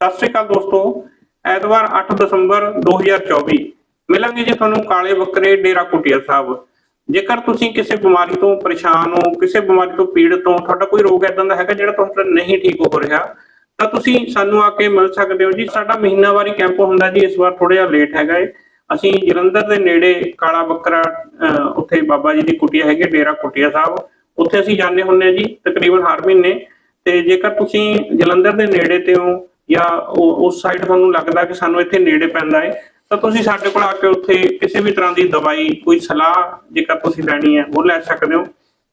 ਸਤਿ ਸ਼੍ਰੀ ਅਕਾਲ ਦੋਸਤੋ ਐਤਵਾਰ 8 ਦਸੰਬਰ 2024 ਮਿਲਾਂਗੇ ਜੀ ਤੁਹਾਨੂੰ ਕਾਲੇ ਬੱਕਰੇ ਡੇਰਾ ਕੁਟਿਆ ਸਾਹਿਬ। ਜੇਕਰ ਤੁਸੀਂ ਕਿਸੇ ਬਿਮਾਰੀ ਤੋਂ ਪਰੇਸ਼ਾਨ ਹੋ ਕਿਸੇ ਬਿਮਾਰੀ ਤੋਂ ਪੀੜਤ ਹੋ ਤੁਹਾਡਾ ਕੋਈ ਰੋਗ ਐਦਾਂ ਦਾ ਹੈਗਾ ਜਿਹੜਾ ਤੁਹਾਡਾ ਨਹੀਂ ਠੀਕ ਹੋ ਰਿਹਾ ਤਾਂ ਤੁਸੀਂ ਸਾਨੂੰ ਆ ਕੇ ਮਿਲ ਸਕਦੇ ਹੋ ਜੀ। ਸਾਡਾ ਮਹੀਨਾਵਾਰੀ ਕੈਂਪ ਹੁੰਦਾ ਜੀ ਇਸ ਵਾਰ ਥੋੜਾ ਜਿਹਾ ਲੇਟ ਹੈਗਾ ਏ। ਅਸੀਂ ਜਲੰਧਰ ਦੇ ਨੇੜੇ ਕਾਲਾ ਬੱਕਰਾ ਅਹ, ਉੱਥੇ ਬਾਬਾ ਜੀ ਦੀ ਕੁਟੀਆ ਹੈਗੀ ਡੇਰਾ ਕੁਟਿਆ ਸਾਹਿਬ। ਉੱਥੇ ਅਸੀਂ ਜਾਂਦੇ ਹੁੰਦੇ ਹਾਂ ਜੀ ਤਕਰੀਬਨ ਹਰ ਮਹੀਨੇ। ਤੇ ਜੇਕਰ ਤੁਸੀਂ ਜਲੰਧਰ ਦੇ ਨੇੜੇ ਤੇ ਹੋ ਜਾਂ ਉਸ ਸਾਈਡ ਤੁਹਾਨੂੰ ਲੱਗਦਾ ਕਿ ਸਾਨੂੰ ਇੱਥੇ ਨੇੜੇ ਪੈਂਦਾ ਹੈ, ਤਾਂ ਤੁਸੀਂ ਸਾਡੇ ਕੋਲ ਆ ਕੇ ਉੱਥੇ ਕਿਸੇ ਵੀ ਤਰ੍ਹਾਂ ਦੀ ਦਵਾਈ, ਕੋਈ ਸਲਾਹ ਜੇਕਰ ਤੁਸੀਂ ਲੈਣੀ ਹੈ, ਉਹ ਲੈ ਸਕਦੇ ਹੋ।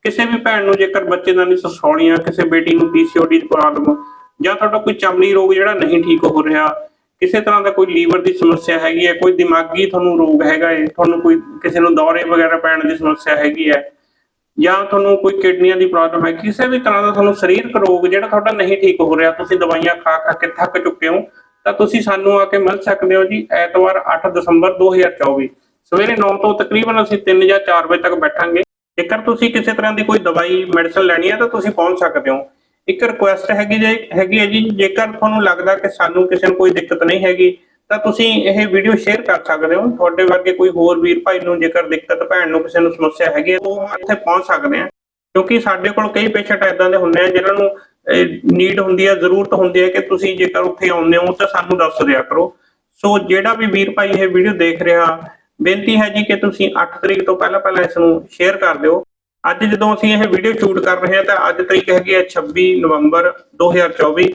ਕਿਸੇ ਵੀ ਭੈਣ ਨੂੰ ਜੇਕਰ ਬੱਚੇ ਦਾ ਨਹੀਂ ਸਸੌਲੀਆਂ ਕਿਸੇ ਬੇਟੀ ਨੂੰ ਪੀਸੀਓਡੀ ਦੀ ਪ੍ਰੋਬਲਮ ਜਾਂ ਤੁਹਾਡਾ ਕੋਈ ਚਮੜੀ ਰੋਗ ਜਿਹੜਾ ਨਹੀਂ ਠੀਕ ਹੋ ਰਿਹਾ, ਕਿਸੇ ਤਰ੍ਹਾਂ ਦਾ ਕੋਈ ਲੀਵਰ ਦੀ ਸਮੱਸਿਆ ਹੈਗੀ ਹੈ, ਕੋਈ ਦਿਮਾਗੀ ਤੁਹਾਨੂੰ ਰੋਗ ਹੈਗਾ ਹੈ, ਤੁਹਾਨੂੰ ਕੋਈ ਕਿਸੇ ਨੂੰ ਦੌਰੇ ਵਗੈਰਾ ਪੈਣ ਦੀ ਸਮੱਸਿਆ ਹੈਗੀ ਹੈ ਜਾਂ ਤੁਹਾਨੂੰ ਕੋਈ ਕਿਡਨੀਆਂ ਦੀ ਪ੍ਰੋਬਲਮ ਹੈ, ਕਿਸੇ ਵੀ ਤਰ੍ਹਾਂ ਦਾ ਤੁਹਾਨੂੰ ਸਰੀਰਕ ਰੋਗ ਜਿਹੜਾ ਤੁਹਾਡਾ ਨਹੀਂ ਠੀਕ ਹੋ ਰਿਹਾ, ਤੁਸੀਂ ਦਵਾਈਆਂ ਖਾ ਖਾ ਕੇ ਥੱਕ ਚੁੱਕੇ ਹੋ, ਤਾਂ ਤੁਸੀਂ ਸਾਨੂੰ ਆ ਕੇ ਮਿਲ ਸਕਦੇ ਹੋ ਜੀ ਐਤਵਾਰ 8 ਦਸੰਬਰ 2024 ਸਵੇਰੇ 9 ਤੋਂ ਤਕਰੀਬਨ ਅਸੀਂ 3 ਜਾਂ 4 ਵਜੇ ਤੱਕ ਬੈਠਾਂਗੇ। ਜੇਕਰ ਤੁਸੀਂ ਕਿਸੇ ਤਰ੍ਹਾਂ ਦੀ ਕੋਈ ਦਵਾਈ ਮੈਡੀਸਨ ਲੈਣੀ ਹੈ ਤਾਂ ਤੁਸੀਂ ਪਹੁੰਚ ਸਕਦੇ ਹੋ। ਇੱਕ ਰਿਕੁਐਸਟ ਹੈਗੀ ਜੀ, ਹੈਗੀ ਹੈ ਜੀ, ਜੇਕਰ ਤੁਹਾਨੂੰ ਲੱਗਦਾ ਕਿ ਸਾਨੂੰ ਕਿਸੇ ਨੂੰ ਕੋਈ ਦਿੱਕਤ ਨਹੀਂ ਹੈਗੀ ਤਾਂ ਤੁਸੀਂ ਇਹ ਵੀਡੀਓ ਸ਼ੇਅਰ ਕਰ ਸਕਦੇ ਹੋ। ਤੁਹਾਡੇ ਵਰਗੇ ਕੋਈ ਹੋਰ ਵੀਰ ਭਾਈ ਨੂੰ ਜੇਕਰ ਦਿੱਕਤ, ਭੈਣ ਨੂੰ ਕਿਸੇ ਨੂੰ ਸਮੱਸਿਆ ਹੈਗੀ ਹੈ ਉਹ ਇੱਥੇ ਪਹੁੰਚ ਸਕਦੇ ਆ। ਕਿਉਂਕਿ ਸਾਡੇ ਕੋਲ ਕਈ ਪੇਸ਼ੈਂਟ ਇਦਾਂ ਦੇ ਹੁੰਦੇ ਆ, ਜਿਨ੍ਹਾਂ ਨੂੰ ਨੀਡ ਹੁੰਦੀ ਹੈ ਜ਼ਰੂਰਤ ਹੁੰਦੀ ਹੈ ਕਿ ਤੁਸੀਂ ਜੇਕਰ ਉੱਥੇ ਆਉਂਦੇ ਹੋ, ਤਾਂ ਸਾਨੂੰ ਦੱਸ ਦਿਆ ਕਰੋ। ਸੋ ਜਿਹੜਾ ਵੀ ਵੀਰ ਭਾਈ ਇਹ ਵੀਡੀਓ ਦੇਖ ਰਿਹਾ, ਬੇਨਤੀ ਹੈ ਜੀ ਕਿ ਤੁਸੀਂ 8 ਤਰੀਕ ਤੋਂ ਪਹਿਲਾਂ ਪਹਿਲਾਂ ਇਸ ਨੂੰ ਸ਼ੇਅਰ ਕਰ ਦਿਓ। ਅੱਜ ਜਦੋਂ ਅਸੀਂ ਇਹ ਵੀਡੀਓ ਸ਼ੂਟ ਕਰ ਰਹੇ ਹਾਂ, ਤਾਂ ਅੱਜ ਤਰੀਕ ਹੈਗੀ ਹੈ 26 ਨਵੰਬਰ 2024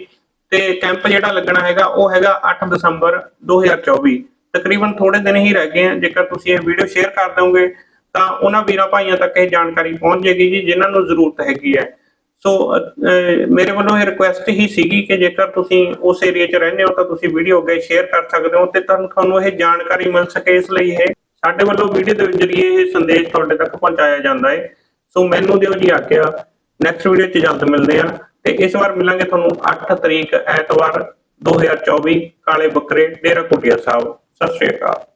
ਤੇ ਕੈਂਪ ਜਿਹੜਾ ਲੱਗਣਾ ਹੈਗਾ, ਉਹ ਹੈਗਾ 8 ਦਸੰਬਰ 2024 ਤਕਰੀਬਨ ਥੋੜੇ ਦਿਨ ਹੀ ਰਹਿ ਗਏ ਆ, ਜੇਕਰ ਤੁਸੀਂ ਇਹ ਵੀਡੀਓ ਸ਼ੇਅਰ ਕਰ ਦਿਓਗੇ, ਤਾਂ ਉਹਨਾਂ ਵੀਰਾਂ ਭਾਈਆਂ ਤੱਕ ਇਹ ਜਾਣਕਾਰੀ ਪਹੁੰਚ ਜਾਏਗੀ ਜੀ, ਜਿਨ੍ਹਾਂ ਨੂੰ ਜ਼ਰੂਰਤ ਹੈਗੀ ਹੈ। ਸੋ ਮੇਰੇ ਵੱਲੋਂ ਇਹ ਰਿਕੁਐਸਟ ਹੀ ਸੀਗੀ ਕਿ ਜੇਕਰ ਤੁਸੀਂ ਉਸ ਏਰੀਆ 'ਚ ਰਹਿੰਦੇ ਹੋ, ਤਾਂ ਤੁਸੀਂ ਵੀਡੀਓ ਅੱਗੇ ਸ਼ੇਅਰ ਕਰ ਸਕਦੇ ਹੋ ਤੇ ਤੁਹਾਨੂੰ ਇਹ ਜਾਣਕਾਰੀ ਮਿਲ ਸਕੇ ਇਸ ਲਈ ਇਹ ਸਾਡੇ ਵੱਲੋਂ ਵੀਡੀਓ ਦੇ ਜ਼ਰੀਏ ਇਹ ਸੰਦੇਸ਼ ਤੁਹਾਡੇ ਤੱਕ ਪਹੁੰਚਾਇਆ ਜਾਂਦਾ ਹੈ। ਸੋ ਮੈਨੂੰ ਦਿਓ ਜੀ ਆਗਿਆ। ਨੈਕਸਟ ਵੀਡੀਓ 'ਚ ਜਲਦ ਮਿਲਦੇ ਹਾਂ। ਤੇ ਇਸ ਵਾਰ ਮਿਲਾਂਗੇ ਤੁਹਾਨੂੰ 8 ਤਰੀਕ ਐਤਵਾਰ 2024 ਕਾਲੇ ਬੱਕਰੇ, ਡੇਰਾ ਕੁਟਿਆ ਸਾਹਿਬ। ਸਤਿ ਸ਼੍ਰੀ ਅਕਾਲ।